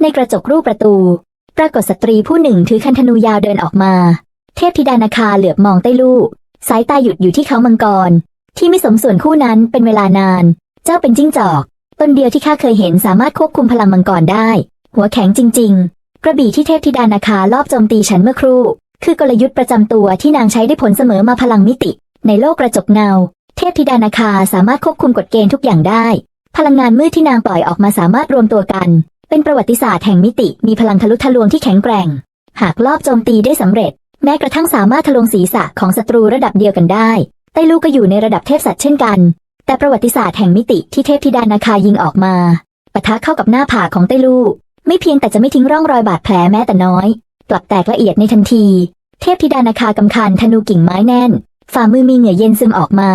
ในกระจกรูปประตู ปรากฏสตรีผู้หนึ่งถือคันธนูยาวเดินออกมา เทพธิดานาคาเหลือบมองใต้ลูก สายตาหยุดอยู่ที่เขามังกร ที่ไม่สมส่วนคู่นั้นเป็นเวลานาน เจ้าเป็นจิ้งจอกตนเดียวที่ข้าเคยเห็นสามารถควบคุมพลังมังกรได้ หัวแข็งจริง ๆ กระบี่ที่เทพธิดานาคาลอบโจมตีฉันเมื่อครู่ คือกลยุทธ์ประจำตัวที่นางใช้ได้ผลเสมอมาพลังมิติ ในโลกกระจกเงา เทพธิดานาคาสามารถควบคุมกฎเกณฑ์ทุกอย่างได้ พลังงานมืดที่นางปล่อยออกมาสามารถรวมตัวกัน เป็นประวัติศาสตร์แห่งมิติ มีพลังทะลุทะลวงที่แข็งแกร่ง หากลอบโจมตีได้สำเร็จ แม้กระทั่งสามารถทะลวงศีรษะของศัตรูระดับเดียวกันได้ ไต้ลูกก็อยู่ในระดับเทพสัตว์เช่นกัน แต่ประวัติศาสตร์แห่งมิติที่เทพธิดานาคายิงออกมาปะทะเข้ากับหน้าผากของไต้ลูกไม่เพียงแต่จะไม่ทิ้งร่องรอยบาดแผลแม้แต่น้อยกลับแตกละเอียดในทันที เทพธิดานาคากำคันธนูกิ่งไม้แน่น ฝ่ามือมีเหงื่อเย็นซึมออกมา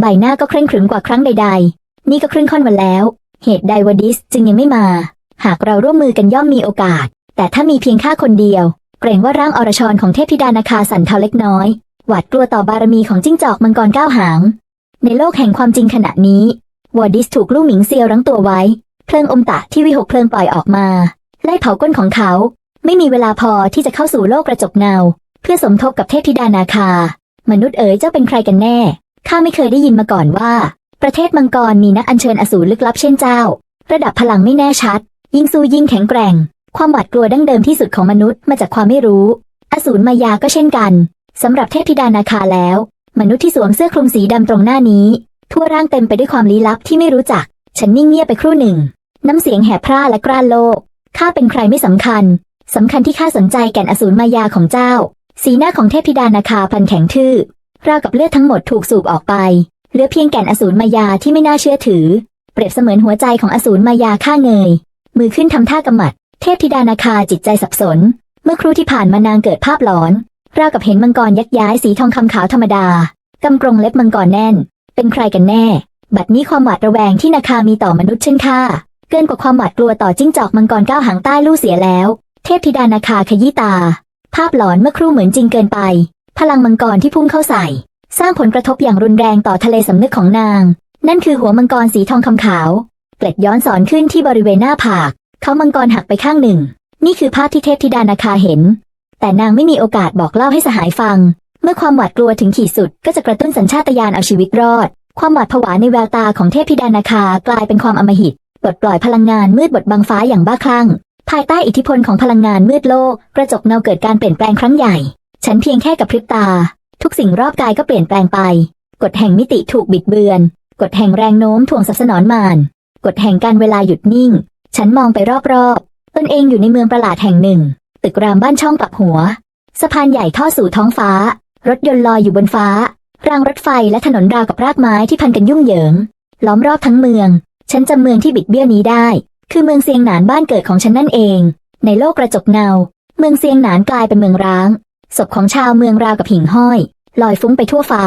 ใบหน้าก็เคร่งขรึมกว่าครั้งใด ๆ นี่ก็ครึ่งค่อนวันแล้ว เหตุใดวดิสจึงยังไม่มา หากเราร่วมมือกันย่อมมีโอกาส แต่ถ้ามีเพียงข้าคนเดียว เกรงว่าร่างอรชรของเทพธิดานาคาสั่นเทาเล็กน้อย หวาดกลัวต่อบารมีของจิ้งจอกมังกรก้าวหาง ในโลกแห่งความจริงขณะนี้ วอร์ดิสถูกลู่หมิงเซียวรั้งตัวไว้ เพลิงอมตะที่วิหกเพลิงปล่อยออกมา ไล่เผาก้นของเขา ไม่มีเวลาพอที่จะเข้าสู่โลกกระจกเงา เพื่อสมทบกับเทพธิดานาคา มนุษย์เอ๋ยเจ้าเป็นใครกันแน่ ข้าไม่เคยได้ยินมาก่อนว่า ประเทศมังกรมีนักอัญเชิญอสูรลึกลับเช่นเจ้า ระดับพลังไม่แน่ชัด ยิ่งสู้ยิ่งแข็งแกร่ง ความหวาดกลัวดั้งเดิมที่สุดของมนุษย์มาจากความไม่รู้ อสูรมายาก็เช่นกันสำหรับเทพธิดานาคาแล้ว มนุษย์ที่สวมเสื้อคลุมสีดำตรงหน้านี้ ทั่วร่างเต็มไปด้วยความลี้ลับที่ไม่รู้จัก ฉันนิ่งเงียบไปครู่หนึ่ง น้ำเสียงแหบพร่าและกร้านโลกข้าเป็นใครไม่สำคัญสำคัญที่ข้าสนใจแก่นอสูรมายาของเจ้า สีหน้าของเทพธิดานาคาพันแข็งทื่อราวกับเลือดทั้งหมดถูกสูบออกไปเหลือเพียงแก่นอสูรมายาที่ไม่น่าเชื่อถือ เปรียบเสมือนหัวใจของอสูรมายาข้าเงย มือขึ้นทำท่ากำหมัด เทพธิดานาคาจิตใจสับสน เมื่อครู่ที่ผ่านมานางเกิดภาพหลอน ราวกับเห็นมังกรยักย้ายสีทองคำขาวธรรมดากำกรงเล็บมังกรแน่น เป็นใครกันแน่ บัดนี้ความหวาดระแวงที่นาคามีต่อมนุษย์เช่นข้าเกินกว่าความหวาดกลัวต่อจิ้งจอกมังกรก้าวหางใต้ลู่เสียแล้ว เทพธิดานาคาขยี้ตา ภาพหลอนเมื่อครู่เหมือนจริงเกินไป พลังมังกรที่พุ่งเข้าใส่ สร้างผลกระทบอย่างรุนแรงต่อทะเลสำนึกของนาง นั่นคือหัวมังกรสีทองคำขาว เกล็ดย้อนสอนขึ้นที่บริเวณหน้าผาก เขามังกรหักไปข้างหนึ่ง นี่คือภาพที่เทพธิดานาคาเห็น แต่นางไม่มีโอกาสบอกเล่าให้สหายฟัง เมื่อความหวาดกลัวถึงขีดสุด ก็จะกระตุ้นสัญชาตญาณเอาชีวิตรอด ความหวาดผวาในแววตาของเทพธิดานาคากลายเป็นความอมหิตปลดปล่อยพลังงานมืดบดบังฟ้าอย่างบ้าคลั่ง ภายใต้อิทธิพลของพลังงานมืดโลก กระจกเงาเกิดการเปลี่ยนแปลงครั้งใหญ่ ฉันเพียงแค่กับพริบตา ทุกสิ่งรอบกายก็เปลี่ยนแปลงไป กฎแห่งมิติถูกบิดเบือน กฎแห่งแรงโน้มถ่วงสัสนอนมาน กฎแห่งการเวลาหยุดนิ่ง ฉันมองไปรอบๆ ตนเองอยู่ในเมืองประหลาดแห่งหนึ่ง ตึกรามบ้านช่องปักหัว สะพานใหญ่ทอดสู่ท้องฟ้า รถยนต์ลอยอยู่บนฟ้า รางรถไฟและถนนราวกับรากไม้ที่พันกันยุ่งเหยิง ล้อมรอบทั้งเมือง ฉันจำเมืองที่บิดเบี้ยวนี้ได้ คือเมืองเซียงหนานบ้านเกิดของฉันนั่นเอง ในโลกกระจกเงา เมืองเซียงหนานกลายเป็นเมืองร้าง ศพของชาวเมืองราวกับหิ่งห้อย ลอยฟุ้งไปทั่วฟ้า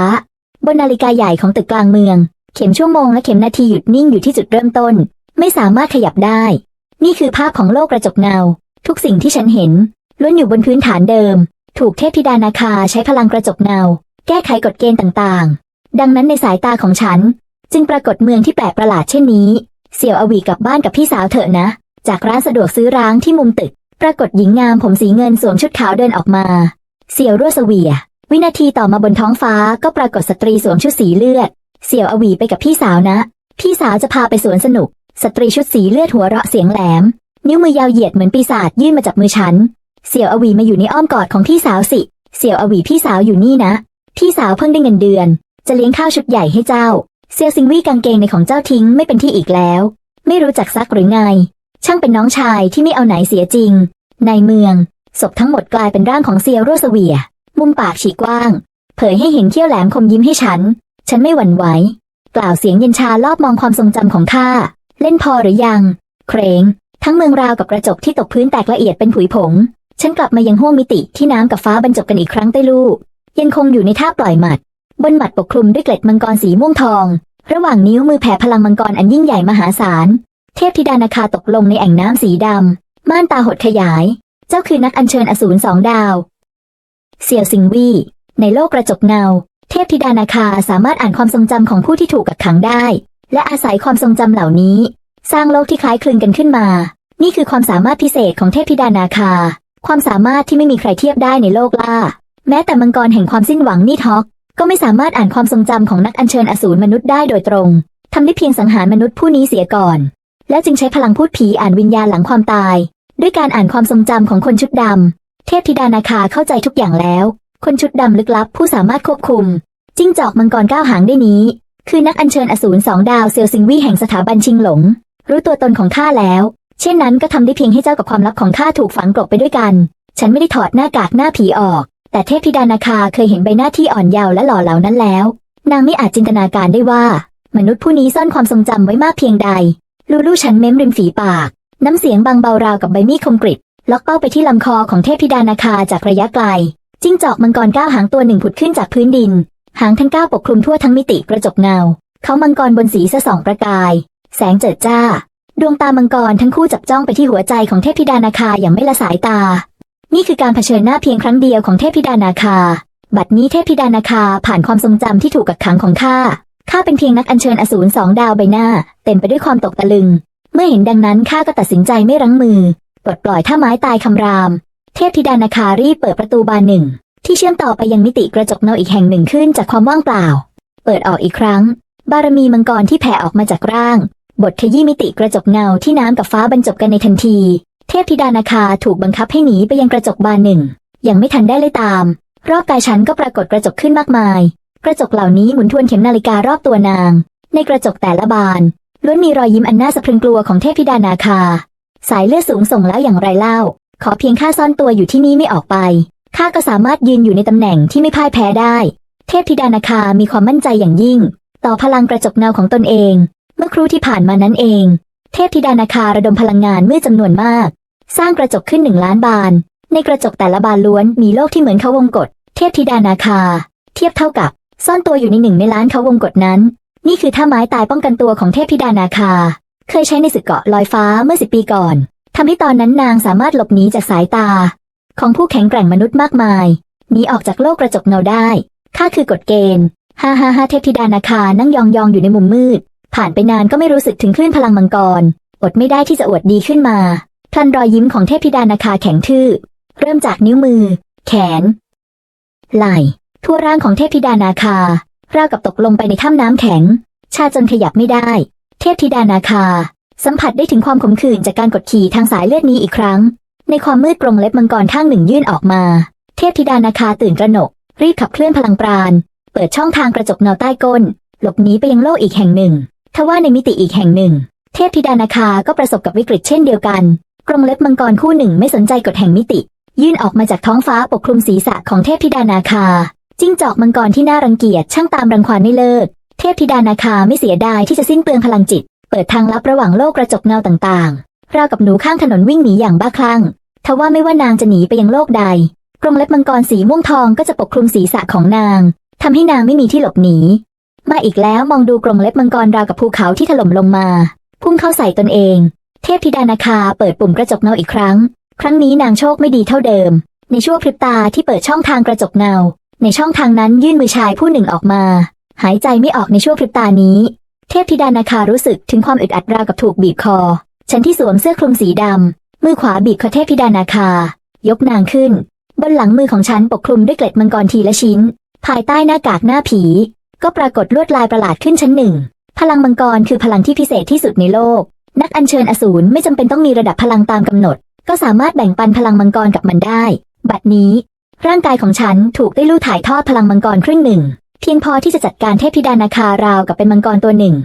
บนนาฬิกาใหญ่ของตึกกลางเมือง เข็มชั่วโมงและเข็มนาทีหยุดนิ่งอยู่ที่จุดเริ่มต้น ไม่สามารถขยับได้ นี่คือภาพของโลกกระจกเงา ทุกสิ่งที่ฉันเห็นล้วนอยู่บนพื้นฐานเดิม ถูกเทพธิดานาคาใช้พลังกระจกเงา แก้ไขกฎเกณฑ์ต่างๆ ดังนั้นในสายตาของฉัน จึงปรากฏเมืองที่แปลกประหลาดเช่นนี้ เสี่ยวอวีกลับบ้านกับพี่สาวเถอะนะ จากร้านสะดวกซื้อร้างที่มุมตึก ปรากฏหญิงงามผมสีเงินสวมชุดขาวเดินออกมา เสี่ยวรั่วเสวีย วินาทีต่อมาบนท้องฟ้าก็ปรากฏสตรีสวมชุดสีเลือด เสี่ยวอวีไปกับพี่สาวนะ พี่สาวจะพาไปสวนสนุก สตรีชุดสีเลือดหัวเราะเสียงแหลม นิ้วมือยาวเหยียดเหมือนปีศาจยื่นมาจับมือฉัน เสี่ยวอวีมาอยู่ในอ้อมกอดของพี่สาวสิ เสี่ยวอวีพี่สาวอยู่นี่นะ พี่สาวเพิ่งได้เงินเดือน จะเลี้ยงข้าวชุดใหญ่ให้เจ้า เซียวซิงวี่กางเกงในของเจ้าทิ้งไม่เป็นที่อีกแล้ว ไม่รู้จักซักหรือไง ช่างเป็นน้องชายที่ไม่เอาไหนเสียจริง ในเมืองศพทั้งหมดกลายเป็นร่างของเซียวรั่วเสวีย มุมปากฉีกกว้าง เผยให้เห็นเขี้ยวแหลมคมยิ้มให้ฉัน ฉันไม่หวั่นไหว กล่าวเสียงเย็นชารอบมองความทรงจำของข้า เล่นพอหรือยัง เครง ทั้งเมืองราวกับกระจกที่ตกพื้นแตกละเอียดเป็นผุยผง ฉันกลับมายังห้วงมิติที่น้ำกับฟ้าบรรจบกันอีกครั้งใต้ลูก ยังคงอยู่ในท่าปล่อยหมัด บนหมัดปกคลุมด้วยเกล็ดมังกรสีม่วงทอง ระหว่างนิ้วมือแผ่พลังมังกรอันยิ่งใหญ่มหาศาล เทพธิดานาคาตกลงในแอ่งน้ำสีดำม่านตาหดขยาย เจ้าคือนักอัญเชิญอสูรสองดาว เสี่ยวซิงวี่ในโลกกระจกเงา เทพธิดานาคาสามารถอ่านความทรงจำของผู้ที่ถูกกักขังได้ และอาศัยความทรงจำเหล่านี้ สร้างโลกที่คล้ายคลึงกันขึ้นมา นี่คือความสามารถพิเศษของเทพธิดานาคา ความสามารถที่ไม่มีใครเทียบได้ในโลกล่า แม้แต่มังกรแห่งความสิ้นหวังนี่ทอกก็ไม่สามารถอ่านความทรงจำของนักอัญเชิญอสูรมนุษย์ได้โดยตรงทำได้เพียงสังหารมนุษย์ผู้นี้เสียก่อน แล้วจึงใช้พลังพูดผีอ่านวิญญาณหลังความตาย ด้วยการอ่านความทรงจำของคนชุดดำเทพธิดานาคาเข้าใจทุกอย่างแล้ว คนชุดดำลึกลับผู้สามารถควบคุม จิ้งจอกมังกรก้าวหางได้นี้ คือนักอัญเชิญอสูรสองดาวเซลซิงวี่แห่งสถาบันชิงหลง รู้ตัวตนของข้าแล้ว เช่นนั้นก็ทำได้เพียงให้เจ้ากับความลับของข้าถูกฝังกลบไปด้วยกัน ฉันไม่ได้ถอดหน้ากากหน้าผีออก แต่เทพธิดานาคาเคยเห็นใบหน้าที่อ่อนเยาว์และหล่อเหลานั้นแล้ว นางไม่อาจจินตนาการได้ว่า มนุษย์ผู้นี้ซ่อนความทรงจำไว้มากเพียงใด ลูลูฉันเม้มริมฝีปาก น้ำเสียงบางเบาราวกับใบมีดคมกริบล็อกเป้าไปที่ลำคอของเทพธิดานาคาจากระยะไกล จิ้งจอกมังกรก้าวหางตัวหนึ่งผุดขึ้นจากพื้นดิน หางทั้งเก้าปกคลุมทั่วทั้งมิติกระจกเงา เขามังกรบนสีสะส่องประกาย แสงเจิดจ้า ดวงตามังกรทั้งคู่จับจ้องไปที่หัวใจของเทพธิดานาคาอย่างไม่ละสายตา นี่คือการเผชิญหน้าเพียงครั้งเดียวของเทพธิดานาคา บัดนี้เทพธิดานาคาผ่านความทรงจำที่ถูกกักขังของข้า ข้าเป็นเพียงนักอัญเชิญอสูรสองดาวใบหน้า เต็มไปด้วยความตกตะลึง เมื่อเห็นดังนั้นข้าก็ตัดสินใจไม่รั้งมือปลดปล่อยท่าไม้ตายคำราม เทพธิดานาคารีเปิดประตูบานหนึ่ง ที่เชื่อมต่อไปยังมิติกระจกเงาอีกแห่งหนึ่งขึ้นจากความว่างเปล่า เปิดออกอีกครั้ง บารมีมังกรที่แผ่ออกมาจากร่าง บทขยี้มิติกระจกเงาที่น้ำกับฟ้าบรรจบกันในทันที เทพธิดานาคาถูกบังคับให้หนีไปยังกระจกบานหนึ่ง ยังไม่ทันได้เลยตาม รอบกายฉันก็ปรากฏกระจกขึ้นมากมาย กระจกเหล่านี้หมุนทวนเข็มนาฬิการอบตัวนาง ในกระจกแต่ละบานล้วนมีรอยยิ้มอันน่าสะพรึงกลัวของเทพธิดานาคา สายเลือดสูงส่งแล้วอย่างไรเล่า ขอเพียงข้าซ่อนตัวอยู่ที่นี่ไม่ออกไป ข้าก็สามารถยืนอยู่ในตำแหน่งที่ไม่พ่ายแพ้ได้ เทพธิดานาคามีความมั่นใจอย่างยิ่ง ต่อพลังกระจกเงาของตนเอง เมื่อครู่ที่ผ่านมานั้นเอง เทพธิดานาคาระดมพลังงานเมื่อจำนวนมาก สร้างกระจกขึ้นหนึ่งล้านบาน ในกระจกแต่ละบานล้วนมีโลกที่เหมือนเขาวงกฏเทพธิดานาคา เทียบเท่ากับ ซ่อนตัวอยู่ในหนึ่งในล้านเขาวงกฏนั้น นี่คือท่าไม้ตายป้องกันตัวของเทพธิดานาคา เคยใช้ในศึกเกาะลอยฟ้าเมื่อสิบปีก่อน ทำให้ตอนนั้นนางสามารถหลบหนีจากสายตา ของผู้แข็งแกร่งมนุษย์มากมายหนีออกจากโลกกระจกเงาได้ข้าคือกฎเกณฑ์ฮ่าฮ่าฮ่าเทพธิดานาคานั่งยองยองอยู่ในมุมมืด ผ่านไปนานก็ไม่รู้สึกถึงคลื่นพลังมังกร อดไม่ได้ที่จะอวดดีขึ้นมาพลันรอยยิ้มของเทพธิดานาคาแข็งทื่อ เริ่มจากนิ้วมือ แขน ไหล่ ทั่วร่างของเทพธิดานาคา ราวกับตกลงไปในถ้ำน้ำแข็ง ชาจนขยับไม่ได้ เทพธิดานาคา สัมผัสได้ถึงความขมขื่นจากการกดขี่ทางสายเลือดนี้อีกครั้ง ในความมืดกรงเล็บมังกรข้างหนึ่งยื่นออกมา เทพธิดานาคาตื่นตระหนก รีบขับเคลื่อนพลังปราณ เปิดช่องทางกระจกเงาใต้ก้น หลบหนีไปยังโลกอีกแห่งหนึ่งทว่าในมิติอีกแห่งหนึ่ง เทพธิดานาคาก็ประสบกับวิกฤตเช่นเดียวกัน กรงเล็บมังกรคู่หนึ่งไม่สนใจกฎแห่งมิติ ยื่นออกมาจากท้องฟ้าปกคลุมศีรษะของเทพธิดานาคา จิ้งจอกมังกรที่น่ารังเกียจช่างตามรังควานไม่เลิก เทพธิดานาคาไม่เสียดายที่จะสิ้นเปลืองพลังจิต เปิดทางลับระหว่างโลกกระจกเงาต่างๆ ราวกับหนูข้างถนนวิ่งหนีอย่างบ้าคลั่ง ทว่าไม่ว่านางจะหนีไปยังโลกใด กรงเล็บมังกรสีม่วงทองก็จะปกคลุมศีรษะของนางทำให้นางไม่มีที่หลบหนี มาอีกแล้วมองดูกรงเล็บมังกรราวกับภูเขาที่ถล่มลงมา พุ่งเข้าใส่ตนเอง เทพธิดานาคาเปิดปุ่มกระจกเงาอีกครั้ง ครั้งนี้นางโชคไม่ดีเท่าเดิม ในช่วงพริบตาที่เปิดช่องทางกระจกเงา ในช่องทางนั้นยื่นมือชายผู้หนึ่งออกมา หายใจไม่ออกในช่วงพริบตานี้ เทพธิดานาคารู้สึกถึงความอึดอัดราวกับถูกบีบคอ ฉันที่สวมเสื้อคลุมสีดำ มือขวาบีบคอเทพธิดานาคา ยกนางขึ้น บนหลังมือของฉันปกคลุมด้วยเกล็ดมังกรทีละชิ้น ภายใต้หน้ากากหน้าผี ก็ปรากฏลวดลายประหลาดขึ้นชั้นหนึ่ง พลังมังกรคือพลังที่พิเศษที่สุดในโลก นักอัญเชิญอสูรไม่จำเป็นต้องมีระดับพลังตามกำหนด ก็สามารถแบ่งปันพลังมังกรกับมันได้ บัดนี้ ร่างกายของฉันถูกได้ลู่ถ่ายทอดพลังมังกรครึ่งหนึ่ง เพียงพอที่จะจัดการเทพธิดานาคาราวกับเป็นมังกรตัวหนึ่ง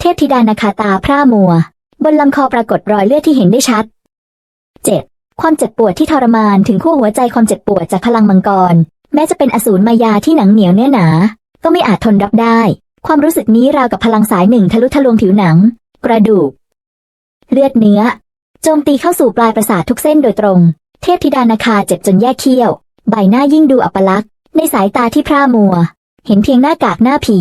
เทพธิดานาคาตาพร่ามัว บนลำคอปรากฏรอยเลือดที่เห็นได้ชัด 7. ความเจ็บปวดที่ทรมานถึงขั้วหัวใจความเจ็บปวดจากพลังมังกร แม้จะเป็นอสูรมายาที่หนังเหนียวเนื้อหนา ก็ไม่อาจทนรับได้ ความรู้สึกนี้ราวกับพลังสายหนึ่งทะลุทะลวงผิวหนัง กระดูก เลือดเนื้อ โจมตีเข้าสู่ปลายประสาททุกเส้นโดยตรง เทพธิดานาคาเจ็บจนแยกเขี้ยว ใบหน้ายิ่งดูอัปลักษณ์ในสายตาที่พร่ามัว เห็นเพียงหน้ากากหน้าผี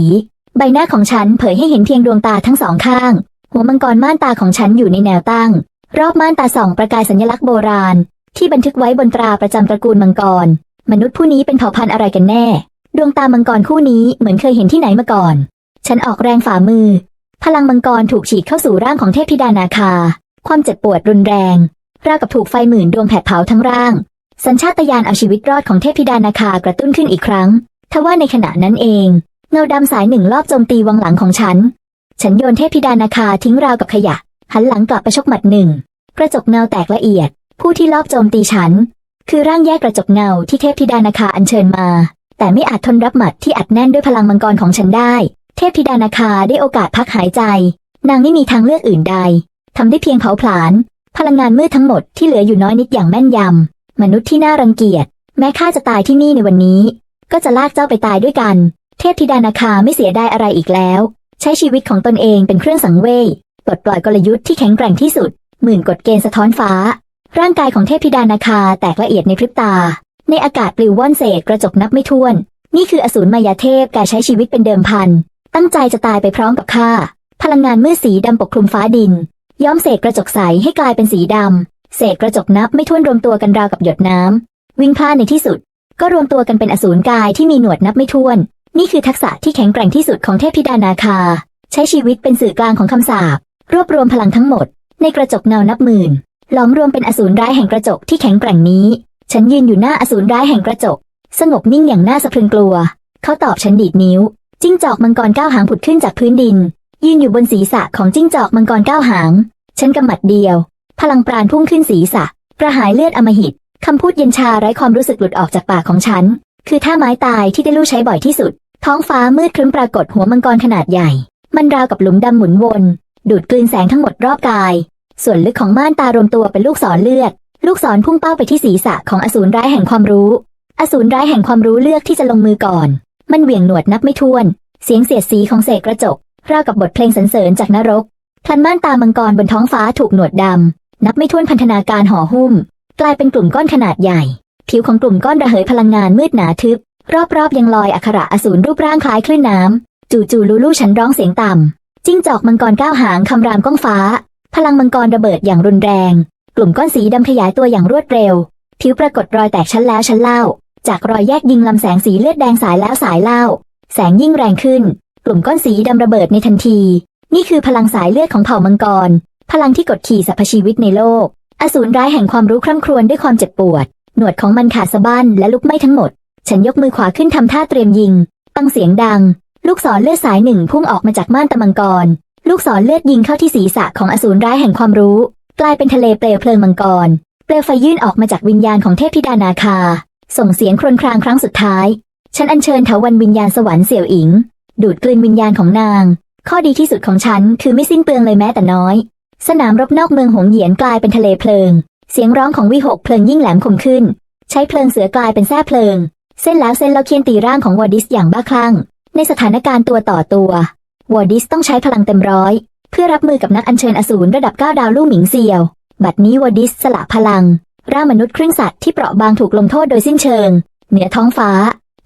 ใบหน้าของฉันเผยให้เห็นเพียงดวงตาทั้งสองข้าง หัวมังกรม่านตาของฉันอยู่ในแนวตั้ง รอบม่านตาส่องประกายสัญลักษณ์โบราณ ที่บันทึกไว้บนตราประจำตระกูลมังกร มนุษย์ผู้นี้เป็นเผ่าพันธุ์อะไรกันแน่ ดวงตามังกรคู่นี้เหมือนเคยเห็นที่ไหนมาก่อน ฉันออกแรงฝ่ามือ พลังมังกรถูกฉีดเข้าสู่ร่างของเทพธิดานาคา ความเจ็บปวดรุนแรง ราวกับถูกไฟหมื่นดวงแผดเผาทั้งร่าง สัญชาตญาณเอาชีวิตรอดของเทพธิดานาคากระตุ้นขึ้นอีกครั้ง ทว่าในขณะนั้นเอง เงาดำสายหนึ่งรอบโจมตีวังหลังของฉัน ฉันโยนเทพธิดานาคาทิ้งราวกับขยะ หันหลังกลับไปชกหมัดหนึ่ง กระจกเงาแตกละเอียด ผู้ที่ลอบโจมตีฉัน คือร่างแยกกระจกเงาที่เทพธิดานาคาอัญเชิญมา แต่ไม่อาจทนรับหมัดที่อัดแน่นด้วยพลังมังกรของฉันได้ เทพธิดานาคาได้โอกาสพักหายใจ นางไม่มีทางเลือกอื่นใดทำได้เพียงเผาผลาญพลังงานมืดทั้งหมดที่เหลืออยู่น้อยนิดอย่างแม่นยำมนุษย์ที่น่ารังเกียจ แม้ข้าจะตายที่นี่ในวันนี้ ก็จะลากเจ้าไปตายด้วยกัน เทพธิดานาคาไม่เสียไดายอะไรอีกแล้ว ใช้ชีวิตของตนเองเป็นเครื่องสังเวยปลดปล่อยกลยุทธ์ที่แข็งแกร่งที่สุด หมื่นกฎเกณฑ์สะท้อนฟ้า ร่างกายของเทพธิดานาคาแตกละเอียดในพริบตา ในอากาศปลิวว่อนเศษกระจกนับไม่ถ้วน นี่คืออสูรมายาเทพการใช้ชีวิตเป็นเดิมพัน ตั้งใจจะตายไปพร้อมกับข้าพลังงานมืดสีดำปกคลุมฟ้าดิน ย้อมเศษกระจกใสให้กลายเป็นสีดำเศษกระจกนับไม่ถ้วนรวมตัวกันราวกับหยดน้ำวิ่งพลาดในที่สุด ก็รวมตัวกันเป็นอสูรกายที่มีหนวดนับไม่ถ้วน นี่คือทักษะที่แข็งแกร่งที่สุดของเทพธิดานาคา ใช้ชีวิตเป็นสื่อกลางของคำสาปรวบรวมพลังทั้งหมด ในกระจกเงานับหมื่นหลอมรวมเป็นอสูรร้ายแห่งกระจกที่แข็งแกร่งนี้ ฉันยืนอยู่หน้าอสูรร้ายแห่งกระจก สงบนิ่งอย่างน่าสะพรึงกลัว เขาตอบฉันดีดนิ้ว จิ้งจอกมังกรก้าวหางผุดขึ้นจากพื้นดิน ยืนอยู่บนศีรษะของจิ้งจอกมังกรก้าวหาง ฉันกำหมัดเดียว พลังปราณพุ่งขึ้นศีรษะ กระหายเลือดอมหิต คำพูดเย็นชาไร้ความรู้สึกหลุดออกจากปากของฉัน คือท่าไม้ตายที่ได้ลู่ใช้บ่อยที่สุด ท้องฟ้ามืดครึ้มปรากฏหัวมังกรขนาดใหญ่ มันราวกับหลุมดำหมุนวน ดูดกลืนแสงทั้งหมดรอบกาย ส่วนลึกของม่านตารวมตัวเป็นลูกศรเลือด ลูกศรพุ่งเป้าไปที่ศีรษะของอสูรร้ายแห่งความรู้ อสูรร้ายแห่งความรู้เลือกที่จะลงมือก่อน มันเหวี่ยงหนวดนับไม่ถ้วน เสียงเสียดสีของเศษกระจกราวกับบทเพลงสรรเสริญจากนรกพลันม่านตามังกรบนท้องฟ้าถูกหนวดดำนับไม่ถ้วนพันธนาการห่อหุ้ม กลายเป็นกลุ่มก้อนขนาดใหญ่ ผิวของกลุ่มก้อนระเหยพลังงานมืดหนาทึบ รอบๆยังลอยอักขระอสูรรูปร่างคล้ายคลื่นน้ำ จู่ๆลูลูฉันร้องเสียงต่ำจิ้งจอกมังกรก้าวหางคำรามก้องฟ้า พลังมังกรระเบิดอย่างรุนแรง กลุ่มก้อนสีดำขยายตัวอย่างรวดเร็ว ผิวปรากฏรอยแตกชั้นแล้วชั้นเล่า จากรอยแยกยิงลำแสงสีเลือดแดงสายแล้วสายเล่า แสงยิ่งแรงขึ้น กลุ่มก้อนสีดำระเบิดในทันที นี่คือพลังสายเลือดของเผ่ามังกร พลังที่กดขี่สรรพชีวิตในโลก อสูรร้ายแห่งความรู้คร่ำครวญด้วยความเจ็บปวด หนวดของมันขาดสะบั้นและลุกไหม้ทั้งหมด ฉันยกมือขวาขึ้นทำท่าเตรียมยิง ปังเสียงดัง ลูกศรเลือดสายหนึ่งพุ่งออกมาจากม่านตะมังกร ลูกศรเลือดยิงเข้าที่ศีรษะของอสูรร้ายแห่งความรู้ กลายเป็นทะเลเปลวเพลิงมังกร เปลวไฟยื่นออกมาจากวิญญาณของเทพธิดานาคา ส่งเสียงครวญครางครั้งสุดท้าย ฉันอัญเชิญเถาวันวิญญาณสวรรค์เสี่ยวอิง ดูดกลืนวิญญาณของนาง ข้อดีที่สุดของฉันคือไม่สิ้นเปลืองเลยแม้แต่น้อย สนามรบนอกเมืองหงเหยียนกลายเป็นทะเลเพลิง เสียงร้องของวิหกเพลิงยิ่งแหลมคมขึ้น ใช้เพลิงเสือกลายเป็นแส้เพลิง เส้นแล้วเส้นแล้วเคียนตีร่างของวอดิสอย่างบ้าคลั่ง ในสถานการณ์ตัวต่อตัว วอดิสต้องใช้พลังเต็มร้อย เพื่อรับมือกับนักอัญเชิญอสูรระดับก้าดาวลู่หมิงเซียว บัดนี้วอดิสสละพลัง ร่างมนุษย์ครึ่งสัตว์ที่เปราะบางถูกลงโทษโดยสิ้นเชิง เหนือท้องฟ้า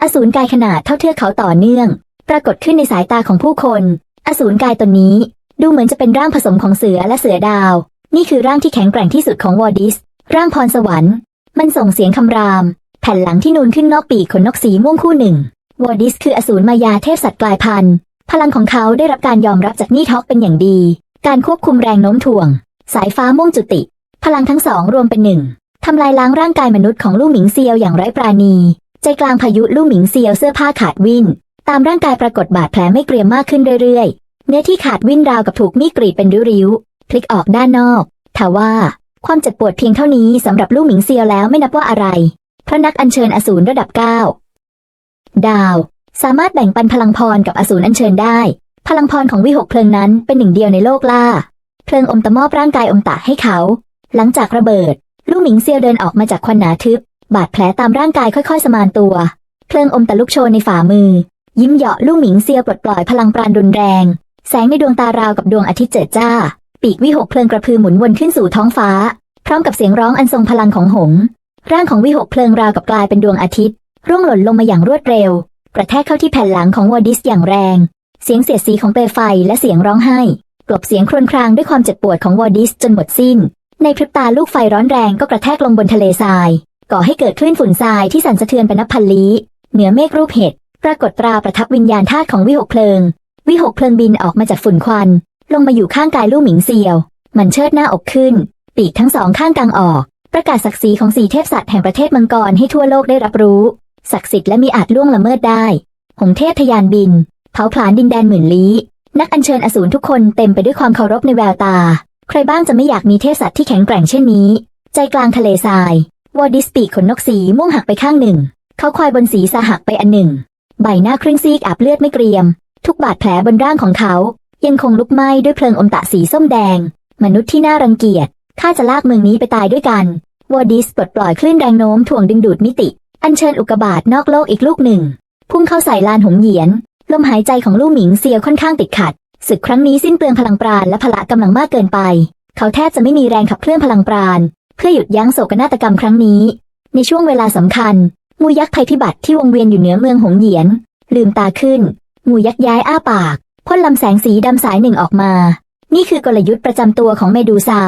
อสูรกายขนาดเท่าเทือกเขาต่อเนื่อง ปรากฏขึ้นในสายตาของผู้คน อสูรกายตนนี้ ดูเหมือนจะเป็นร่างผสมของเสือและเสือดาว นี่คือร่างที่แข็งแกร่งที่สุดของวอร์ดิส ร่างพรสวรรค์ มันส่งเสียงคำราม แผ่นหลังที่นูนขึ้นนอกปีกขนนกสีม่วงคู่หนึ่ง วอร์ดิสคืออสูรมายาเทพสัตว์กลายพันธุ์ พลังของเขาได้รับการยอมรับจากนี่ท็อกเป็นอย่างดี การควบคุมแรงโน้มถ่วง สายฟ้าม่วงจุติ พลังทั้งสองรวมเป็นหนึ่งทำลายล้างร่างกายมนุษย์ของลู่หมิงเซียวอย่างไร้ปราณี ใจกลางพายุลู่หมิงเซียวเสื้อผ้าขาดวิ่น ตามร่างกายปรากฏบาดแผลไม่เกรียมมากขึ้นเรื่อยๆ เนื้อที่ขาดวิ่นราวกับถูกมีดกรีดเป็นริ้วๆพลิกออกด้านนอกทว่าความเจ็บปวดเพียงเท่านี้สำหรับลู่หมิงเซียวแล้วไม่นับว่าอะไรพระนักอัญเชิญอสูรระดับเก้าดาว สามารถแบ่งปันพลังพรกับอสูรอัญเชิญได้ พลังพรของวิหกเพลิงนั้นเป็นหนึ่งเดียวในโลกล่า เพลิงอมตะมอบร่างกายอมตะให้เขา หลังจากระเบิด ลู่หมิงเซียวเดินออกมาจากควันหนาทึบบาดแผลตามร่างกายค่อยๆ สมานตัว เพลิงอมตะลุกโชนในฝ่ามือ ยิ้มเหยาะลู่หมิงเซียวปลดปล่อยพลังปราณรุนแรง แสงในดวงตาราวกับดวงอาทิตย์เจิดจ้า ปีกวิหกเพลิงกระพือหมุนวนขึ้นสู่ท้องฟ้า พร้อมกับเสียงร้องอันทรงพลังของหง ร่างของวิหกเพลิงราวกับกลายเป็นดวงอาทิตย์ ร่วงหล่นลงมาอย่างรวดเร็ว กระแทกเข้าที่แผ่นหลังของวอร์ดิสอย่างแรง เสียงเสียดสีของเปลไฟและเสียงร้องไห้กลบเสียงครวญครางด้วยความเจ็บปวดของวอร์ดิสจนหมดสิ้น ในพริบตาลูกไฟร้อนแรงก็กระแทกลงบนทะเลทราย ก่อให้เกิดคลื่นฝุ่นทรายที่สั่นสะเทือนไปนับพันลี้ เหนือเมฆรูปเห็ด ปรากฏตราประทับวิญญาณธาตุของวิหกเพลิง วิหกเพลิงบินออกมาจากฝุ่นควัน ลงมาอยู่ข้างกายลู่หมิงเซียว มันเชิดหน้าอกขึ้น ปีกทั้งสองข้างกางออก ประกาศศักดิ์ศรีของสีเทพสัตว์แห่งประเทศมังกรให้ทั่วโลกได้รับรู้ ศักดิ์สิทธิ์และมีอาจล่วงละเมิดได้ หงเทพทะยานบิน เผาผลาญดินแดนหมื่นลี้ นักอัญเชิญอสูรทุกคนเต็มไปด้วยความเคารพในแววตา ใครบ้างจะไม่อยากมีเทพสัตว์ที่แข็งแกร่งเช่นนี้ ใจกลางทะเลทรายวอดิสปีกขนนกสีม่วงหักไปข้างหนึ่ง เขาควายบนสีสหักไปอันหนึ่ง ใบหน้าครึ่งซีกอาบเลือดไม่เกรียม ทุกบาดแผลบนร่างของเขา ยังคงลุกไหม้ด้วยเพลิงอมตะสีส้มแดง มนุษย์ที่น่ารังเกียจข้าจะลากเมืองนี้ไปตายด้วยกันวอร์ดิสปลดปล่อยคลื่นแรงโน้มถ่วงดึงดูดมิติ อัญเชิญอุกกาบาตนอกโลกอีกลูกหนึ่ง พุ่งเข้าใส่ลานหงเหยียน ลมหายใจของลู่หมิงเซียวค่อนข้างติดขัด ศึกครั้งนี้สิ้นเปลืองพลังปราณและพละกำลังมากเกินไป เขาแทบจะไม่มีแรงขับเคลื่อนพลังปราณ เพื่อหยุดยั้งโศกนาฏกรรมครั้งนี้ ในช่วงเวลาสำคัญงูยักษ์ภัยพิบัติที่วงเวียนอยู่เหนือเมืองหงเหยียน ลืมตาขึ้น งูยักษ์ย้ายอ้าปากพ่นลำแสงสีดำสายหนึ่งออกมา นี่คือกลยุทธ์ประจำตัวของเมดูซา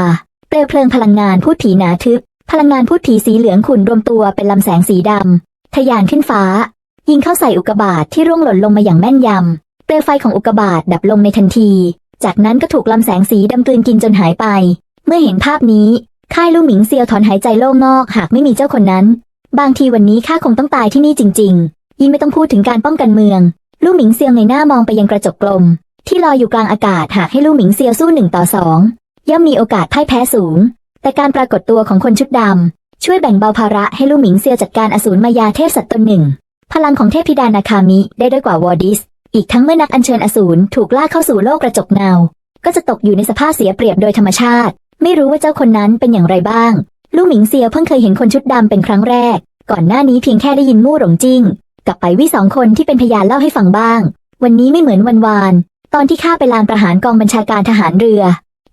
เปลวเพลิงพลังงานพูดผีหนาทึบ พลังงานพูดผีสีเหลืองขุ่นรวมตัวเป็นลำแสงสีดำทะยานขึ้นฟ้า ยิงเข้าใส่อุกบาตที่ร่วงหล่นลงมาอย่างแม่นยำเปลวไฟของอุกบาตดับลงในทันที จากนั้นก็ถูกลำแสงสีดำกลืนกินจนหายไป เมื่อเห็นภาพนี้ค่ายลู่หมิงเซียวถอนหายใจโล่งนอกหากไม่มีเจ้าคนนั้น บางทีวันนี้ข้าคงต้องตายที่นี่จริง ๆ ยิ่งไม่ต้องพูดถึงการป้องกันเมือง ลู่หมิงเซียวในหน้ามองไปยังกระจกกลม ที่ลอยอยู่กลางอากาศหากให้ลู่หมิงเซียวสู้หนึ่งต่อสองย่อมมีโอกาสพ่ายแพ้สูง แต่การปรากฏตัวของคนชุดดำช่วยแบ่งเบาภาระให้ลู่หมิงเซียวจัดการอสูรมายาเทพสัตว์ตนหนึ่ง พลังของเทพธิดานาคามิได้ด้วยกว่าวอร์ดิส อีกทั้งเมื่อนักอัญเชิญอสูรถูกลากเข้าสู่โลกกระจกเงา ก็จะตกอยู่ในสภาพเสียเปรียบโดยธรรมชาติ ไม่รู้ว่าเจ้าคนนั้นเป็นอย่างไรบ้าง ลู่หมิงเซียวเพิ่งเคยเห็นคนชุดดำเป็นครั้งแรก ก่อนหน้านี้เพียงแค่ได้ยินมู่หลงจิ้ง กับไปวิสองคนที่เป็นพยานเล่าให้ฟังบ้าง วันนี้ไม่เหมือนวันวาน ตอนที่ข้าไปลานประหารกองบัญชาการทหารเรือ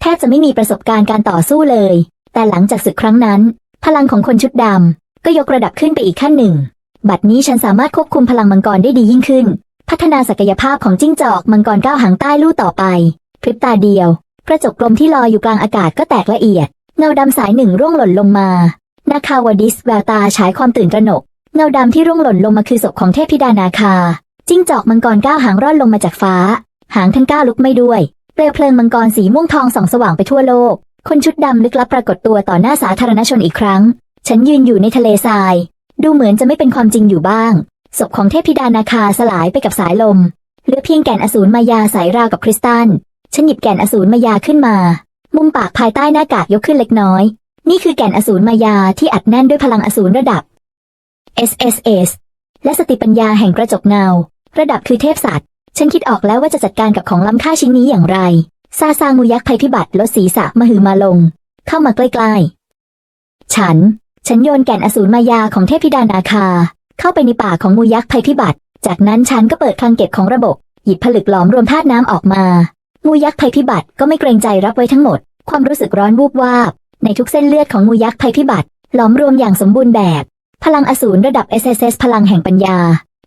แทบจะไม่มีประสบการณ์การต่อสู้เลย แต่หลังจากศึกครั้งนั้น พลังของคนชุดดำก็ยกระดับขึ้นไปอีกขั้นหนึ่ง บัดนี้ฉันสามารถควบคุมพลังมังกรได้ดียิ่งขึ้น พัฒนาศักยภาพของจิ้งจอกมังกรก้าวหางใต้ลู่ต่อไปพริบตาเดียว กระจกกลมที่ลอยอยู่กลางอากาศก็แตกละเอียด เงาดำสายหนึ่งร่วงหล่นลงมานาคาวดิสแววตาฉายความตื่นตระหนก เงาดำที่ร่วงหล่นลงมาคือศพของเทพธิดานาคา จิ้งจอกมังกรก้าวหางร่อนลงมาจากฟ้า หางทั้งก้าวลุกไม่ด้วย เปลวเพลิงมังกรสีม่วงทองส่องสว่างไปทั่วโลก คนชุดดำลึกลับปรากฏตัวต่อหน้าสาธารณชนอีกครั้ง ฉันยืนอยู่ในทะเลทราย ดูเหมือนจะไม่เป็นความจริงอยู่บ้าง ศพของเทพธิดานาคาสลายไปกับสายลม เหลือเพียงแก่นอสูรมายาสายราวกับคริสตัลฉันหยิบแก่นอสูรมายาขึ้นมา มุมปากภายใต้หน้ากากยกขึ้นเล็กน้อย นี่คือแก่นอสูรมายาที่อัดแน่นด้วยพลังอสูรระดับ SSS และสติปัญญาแห่งกระจกเงา ระดับคือเทพสัตว์ ฉันคิดออกแล้วว่าจะจัดการกับของล้ำค่าชิ้นนี้อย่างไร ซาซางูยักษ์ภัยพิบัติลดศีรษะมหือมาลง เข้ามาใกล้ๆ ฉัน ฉันโยนแก่นอสูรมายาของเทพธิดานาคา เข้าไปในปากของงูยักษ์ภัยพิบัติ จากนั้นฉันก็เปิดคลังเก็บของระบบ หยิบผลึกหลอมรวมธาตุน้ำออกมา งูยักษ์ภัยพิบัติก็ไม่เกรงใจรับไว้ทั้งหมด ความรู้สึกร้อนวูบวาบ ในทุกเส้นเลือดของงูยักษ์ภัยพิบัติหลอมรวมอย่างสมบูรณ์แบบ พลังอสูรระดับ SSS พลังแห่งปัญญา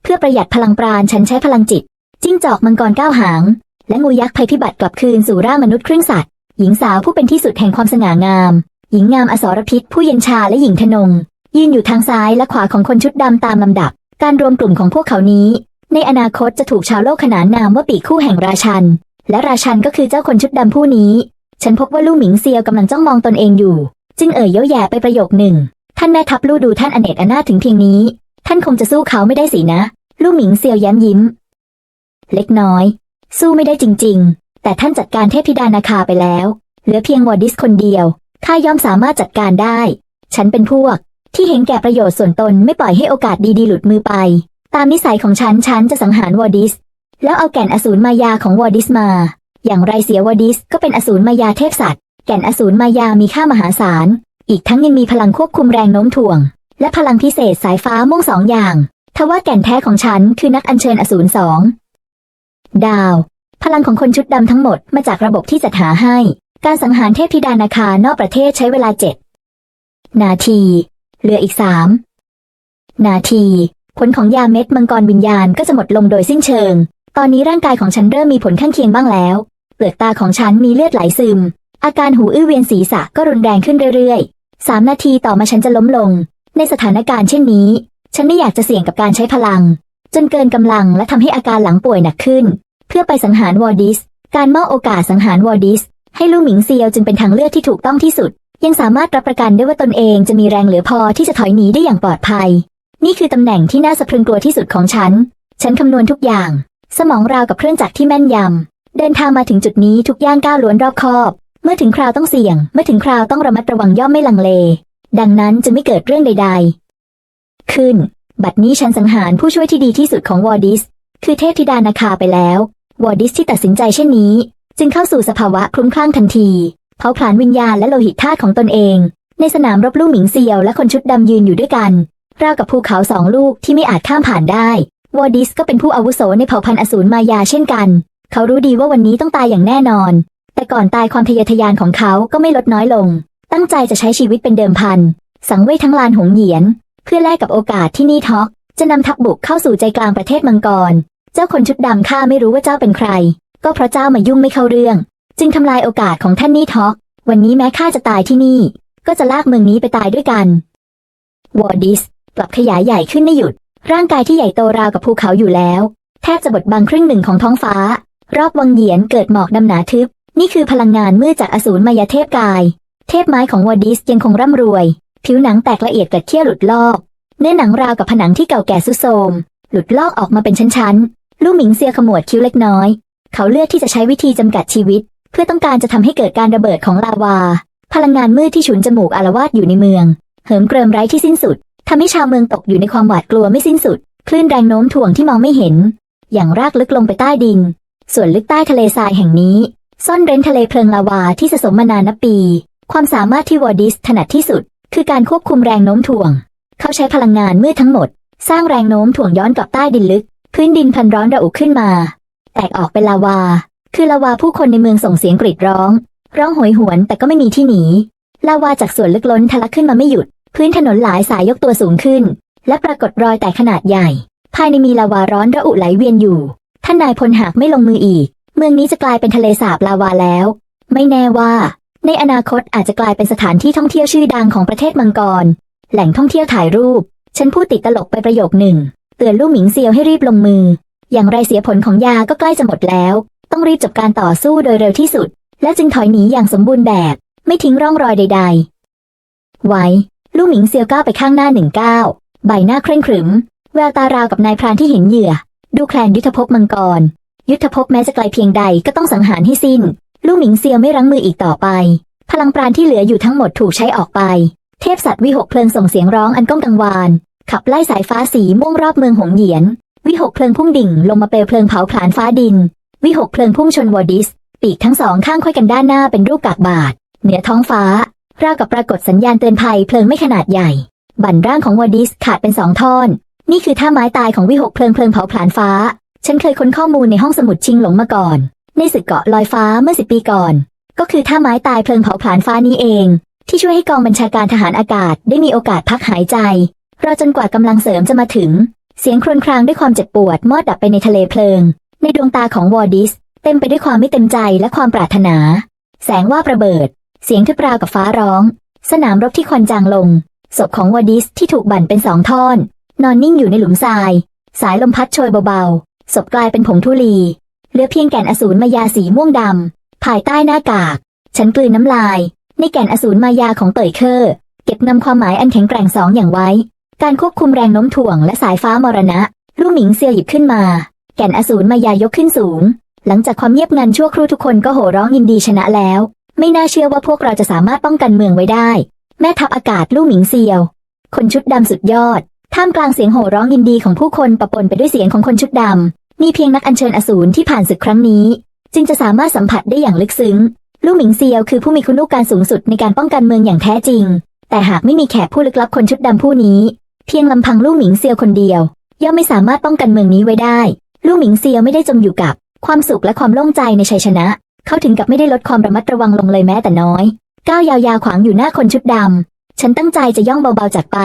เพื่อประหยัดพลังปราณฉันใช้พลังจิต จิ้งจอกมังกรก้าวหาง และงูยักษ์ภัยพิบัติกลับคืนสู่ร่างมนุษย์ครึ่งสัตว์ หญิงสาวผู้เป็นที่สุดแห่งความสง่างาม หญิงงามอสรพิษ ผู้เย็นชาและหญิงทนง ยืนอยู่ทางซ้ายและขวาของคนชุดดำตามลำดับ การรวมกลุ่มของพวกเขานี้ ในอนาคตจะถูกชาวโลกขนานนามว่าปีคู่แห่งราชัน และราชันก็คือเจ้าคนชุดดำผู้นี้ ฉันพบว่าลู่หมิงเซียวกำลังจ้องมองตนเองอยู่ จึงเอ่ยเย้ยแย่ไปประโยคหนึ่ง ท่านแม่ทัพลู่ดูท่านอเนกอนาถถึงเพียงนี้ ท่านคงจะสู้เขาไม่ได้สินะ ลู่หมิงเซียวแย้มยิ้ม เล็กน้อย สู้ไม่ได้จริง ๆ แต่ท่านจัดการเทพธิดานาคาไปแล้ว เหลือเพียงวอดิสคนเดียว ข้าย่อมสามารถจัดการได้ ฉันเป็นพวก ที่เห็นแก่ประโยชน์ส่วนตนไม่ปล่อยให้โอกาสดีๆ หลุดมือไป ตามนิสัยของฉันฉันจะสังหารวอดิส แล้วเอาแก่นอสูรมายาของวอดิสมา อย่างไรเสียวอดิสก็เป็นอสูรมายาเทพสัตว์แก่นอสูรมายามีค่ามหาศาล อีกทั้งยังมีพลังควบคุมแรงโน้มถ่วง และพลังพิเศษสายฟ้าม่วงสองอย่าง ทว่าแก่นแท้ของฉันคือนักอัญเชิญอสูรสอง ดาว พลังของคนชุดดำทั้งหมดมาจากระบบที่จัดหาให้ การสังหารเทพธิดานาคานอกประเทศใช้เวลาเจ็ดนาที เหลืออีกสามนาที ผลของยาเม็ดมังกรวิญญาณก็จะหมดลงโดยสิ้นเชิง ตอนนี้ร่างกายของฉันเริ่มมีผลข้างเคียงบ้างแล้ว เปลือกตาของฉันมีเลือดไหลซึม อาการหูอื้อเวียนศีรษะก็รุนแรงขึ้นเรื่อยๆ สามนาทีต่อมาฉันจะล้มลง ในสถานการณ์เช่นนี้ ฉันไม่อยากจะเสี่ยงกับการใช้พลัง จนเกินกำลังและทำให้อาการหลังป่วยหนักขึ้น เพื่อไปสังหารวอร์ดิส การมอบโอกาสสังหารวอร์ดิส ให้ลู่หมิงเซียวจึงเป็นทางเลือกที่ถูกต้องที่สุด ยังสามารถรับประกันได้ว่าตนเองจะมีแรงเหลือพอที่จะถอยหนีได้อย่างปลอดภัย นี่คือตำแหน่งที่น่าสะพรึงกลัวที่สุดของฉัน ฉันคำนวณทุกอย่าง สมองราวกับเครื่องจักรที่แม่นยำเดินทางมาถึงจุดนี้ทุกย่างก้าวล้วนรอบคอบ เมื่อถึงคราวต้องเสี่ยง เมื่อถึงคราวต้องระมัดระวังย่อมไม่ลังเล ดังนั้นจะไม่เกิดเรื่องใด ๆ ขึ้น บัดนี้ฉันสังหารผู้ช่วยที่ดีที่สุดของวอร์ดิส คือเทพธิดานาคาไปแล้ว วอร์ดิสที่ตัดสินใจเช่นนี้ จึงเข้าสู่สภาวะคลุ้มคลั่งทันทีเผาผลาญวิญญาณและโลหิตธาตุของตนเอง ในสนามรบลู่หมิงเซียวและคนชุดดำยืนอยู่ด้วยกันราวกับภูเขาสองลูกที่ไม่อาจข้ามผ่านได้ วอร์ดิสก็เป็นผู้อาวุโสในเผ่าพันธุ์อสูรมายาเช่นกัน เขารู้ดีว่าวันนี้ต้องตายอย่างแน่นอน แต่ก่อนตายความทะเยอทะยานของเขาก็ไม่ลดน้อยลง ตั้งใจจะใช้ชีวิตเป็นเดิมพัน สังเวยทั้งลานหงเหยียน เพื่อแลกกับโอกาสที่นี่ท็อก จะนำทัพบุกเข้าสู่ใจกลางประเทศมังกร เจ้าคนชุดดำข้าไม่รู้ว่าเจ้าเป็นใคร ก็เพราะเจ้ามายุ่งไม่เข้าเรื่อง จึงทำลายโอกาสของท่านนี่ท็อก วันนี้แม้ข้าจะตายที่นี่ ก็จะลากเมืองนี้ไปตายด้วยกันวอร์ดิสกลับขยายใหญ่ขึ้นไม่หยุด ร่างกายที่ใหญ่โตราวกับภูเขาอยู่แล้ว แทบจะบดบังครึ่งหนึ่งของท้องฟ้ารอบวังเหยียนเกิดหมอกดำหนาทึบ นี่คือพลังงานมืดจากอสูรมายาเทพกาย เทพไม้ของวอดิสยังคงร่ำรวย ผิวหนังแตกละเอียดกัดเคี้ยวหลุดลอก เนื้อหนังราวกับผนังที่เก่าแก่สุดโทมหลุดลอกออกมาเป็นชั้นๆ ลู่หมิงเซียขมวดคิ้วเล็กน้อย เขาเลือกที่จะใช้วิธีจำกัดชีวิต เพื่อต้องการจะทำให้เกิดการระเบิดของลาวา พลังงานมืดที่ฉุนจมูกอารวาสอยู่ในเมือง เหิมเกริมไร้ที่สิ้นสุดทำให้ชาวเมืองตกอยู่ในความหวาดกลัวไม่สิ้นสุด คลื่นแรงโน้มถ่วงที่มองไม่เห็น อย่างรากลึกลงไปใต้ดิน ส่วนลึกใต้ทะเลทรายแห่งนี้ ซ่อนเร้นทะเลเพลิงลาวาที่สะสมมานานนับปี ความสามารถที่วอร์ดิสถนัดที่สุด คือการควบคุมแรงโน้มถ่วง เขาใช้พลังงานมืดทั้งหมด สร้างแรงโน้มถ่วงย้อนกลับใต้ดินลึก พื้นดินพันร้อนระอุขึ้นมา แตกออกเป็นลาวา คือลาวาผู้คนในเมืองส่งเสียงกรีดร้อง ร้องโหยหวนแต่ก็ไม่มีที่หนีลาวาจากส่วนลึกล้นทะลักขึ้นมาไม่หยุด พื้นถนนหลายสายยกตัวสูงขึ้น และปรากฏรอยแตกขนาดใหญ่ ภายในมีลาวาร้อนระอุไหลเวียนอยู่ ท่านนายพลหากไม่ลงมืออีก เมืองนี้จะกลายเป็นทะเลสาบลาวาแล้ว ไม่แน่ว่า ในอนาคตอาจจะกลายเป็นสถานที่ท่องเที่ยวชื่อดังของประเทศมังกร แหล่งท่องเที่ยวถ่ายรูป ฉันพูดติดตลกไปประโยคหนึ่ง เตือนลู่หมิงเซียวให้รีบลงมือ อย่างไรเสียผลของยาก็ใกล้จะหมดแล้ว ต้องรีบจบการต่อสู้โดยเร็วที่สุด และจึงถอยหนีอย่างสมบูรณ์แบบ ไม่ทิ้งร่องรอยใด ๆ ไว้ ลู่หมิงเซียวก้าวไปข้างหน้าหนึ่งก้าวใบหน้าเคร่งขรึม แววตาราวกับนายพรานที่เห็นเหยื่อ ดูแคลนยุทธภพมังกร ยุทธภพแม้จะไกลเพียงใดก็ต้องสังหารให้สิ้น ลู่หมิงเซียวไม่รั้งมืออีกต่อไป พลังปราณที่เหลืออยู่ทั้งหมดถูกใช้ออกไป เทพสัตว์วิหกเพลิงส่งเสียงร้องอันก้องกังวาน ขับไล่สายฟ้าสีม่วงรอบเมืองหงเหยียน วิหกเพลิงพุ่งดิ่งลงมาเปลวเพลิงเผาผลาญฟ้าดิน วิหกเพลิงพุ่งชนวอดิส ปีกทั้งสองข้างค่อยกันด้านหน้าเป็นรูปกากบาท เหนือท้องฟ้าราวกับปรากฏสัญญาณเตือนภัยเพลิงไม่ขนาดใหญ่ บั่นร่างของวอดิสขาดเป็นสองท่อน นี่คือท่าไม้ตายของวิหกเพลิงเพลิงเผาผลาญฟ้า ฉันเคยค้นข้อมูลในห้องสมุดชิงหลงมาก่อน ในศึกเกาะลอยฟ้าเมื่อสิบปีก่อน ก็คือท่าไม้ตายเพลิงเผาผลาญฟ้านี้เอง ที่ช่วยให้กองบัญชาการทหารอากาศได้มีโอกาสพักหายใจรอจนกว่ากำลังเสริมจะมาถึง เสียงครวญครางด้วยความเจ็บปวดมอดดับไปในทะเลเพลิง ในดวงตาของวอร์ดิส เต็มไปด้วยความไม่เต็มใจและความปรารถนา แสงว่าประเบิด เสียงทึบราวกับฟ้าร้อง สนามรบที่ควันจางลงศพของวอร์ดิสที่ถูกบั่นเป็นสองท่อน นอนนิ่งอยู่ในหลุมทราย สายลมพัดโชยเบา ศพกลายเป็นผงธุลี เหลือเพียงแก่นอสูรมายาสีม่วงดำ ภายใต้หน้ากาก ฉันกลืนน้ำลาย ในแก่นอสูรมายาของเตยเคอร์เก็บนำความหมายอันแข็งแกร่งสองอย่างไว้ การควบคุมแรงโน้มถ่วงและสายฟ้ามรณะ ลู่หมิงเซียวหยิบขึ้นมา แก่นอสูรมายายกขึ้นสูง หลังจากความเงียบงันชั่วครู่ทุกคนก็โห่ร้องยินดีชนะแล้ว ไม่น่าเชื่อว่าพวกเราจะสามารถป้องกันเมืองไว้ได้ แม่ทัพอากาศลู่หมิงเซียว คนชุดดำสุดยอดท่ามกลางเสียงโห่ร้องยินดีของผู้คนปะปนไปด้วยเสียงของคนชุดดำ มีเพียงนักอัญเชิญอสูรที่ผ่านศึกครั้งนี้ จึงจะสามารถสัมผัสได้อย่างลึกซึ้ง ลู่หมิงเซียวคือผู้มีคุณูกการสูงสุดในการป้องกันเมืองอย่างแท้จริง แต่หากไม่มีแขกผู้ลึกลับคนชุดดำผู้นี้ เพียงลำพังลู่หมิงเซียวคนเดียว ย่อมไม่สามารถป้องกันเมืองนี้ไว้ได้ ลู่หมิงเซียวไม่ได้จมอยู่กับ ความสุขและความโล่งใจในชัยชนะ เขาถึงกับไม่ได้ลดความระมัดระวังลงเลยแม้แต่น้อยก้าวยาวๆขวางอยู่หน้าคนชุดดำฉันตั้งใจจะย่องเบาๆจากไป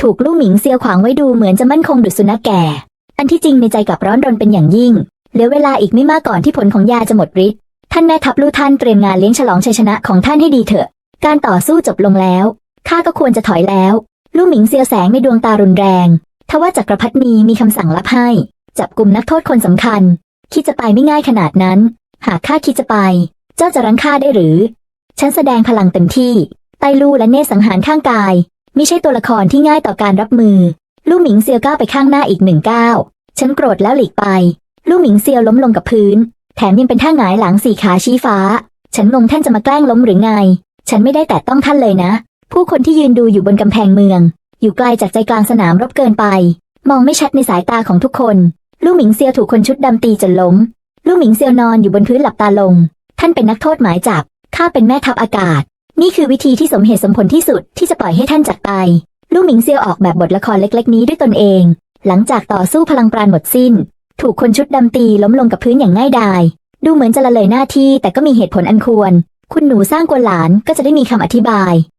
ถูกลู่หมิงเซียวขวางไว้ดูเหมือนจะมั่นคงดุจสุนัขแก่ อันที่จริงในใจกลับร้อนรนเป็นอย่างยิ่ง เหลือเวลาอีกไม่มากก่อนที่ผลของยาจะหมดฤทธิ์ ท่านแม่ทัพลู่ท่านเตรียมงานเลี้ยงฉลองชัยชนะของท่านให้ดีเถอะ การต่อสู้จบลงแล้ว ข้าก็ควรจะถอยแล้ว ลู่หมิงเซียวแสงในดวงตารุนแรง ทว่าจักรพรรดินีมีคำสั่งลับให้ จับกลุ่มนักโทษคนสำคัญ คิดจะไปไม่ง่ายขนาดนั้น หากข้าคิดจะไป เจ้าจะรั้งข้าได้หรือ ฉันแสดงพลังเต็มที่ ไตลู่และเนสังหารข้างกาย ไม่ใช่ตัวละครที่ง่ายต่อการรับมือ ลู่หมิงเซียวก้าวไปข้างหน้าอีกหนึ่งก้าวฉันโกรธแล้วหลีกไป ลู่หมิงเซียวล้มลงกับพื้น แถมยังเป็นท่าหงายหลังสี่ขาชี้ฟ้า ฉันงงท่านจะมาแกล้งล้มหรือไง ฉันไม่ได้แตะต้องท่านเลยนะ ผู้คนที่ยืนดูอยู่บนกำแพงเมือง อยู่ไกลจากใจกลางสนามรบเกินไป มองไม่ชัดในสายตาของทุกคน ลู่หมิงเซียวถูกคนชุดดำตีจนล้ม ลู่หมิงเซียวนอนอยู่บนพื้นหลับตาลง ท่านเป็นนักโทษหมายจับ ข้าเป็นแม่ทัพอากาศ นี่คือวิธีที่สมเหตุสมผลที่สุดที่จะปล่อยให้ท่านจากไป ลู่หมิงเซียวออกแบบบทละครเล็กๆ นี้ด้วยตนเอง หลังจากต่อสู้พลังปราณหมดสิ้น ถูกคนชุดดำตีล้มลงกับพื้นอย่างง่ายดาย ดูเหมือนจะละเลยหน้าที่แต่ก็มีเหตุผลอันควร คุณหนูสร้างกวนหลานก็จะได้มีคำอธิบาย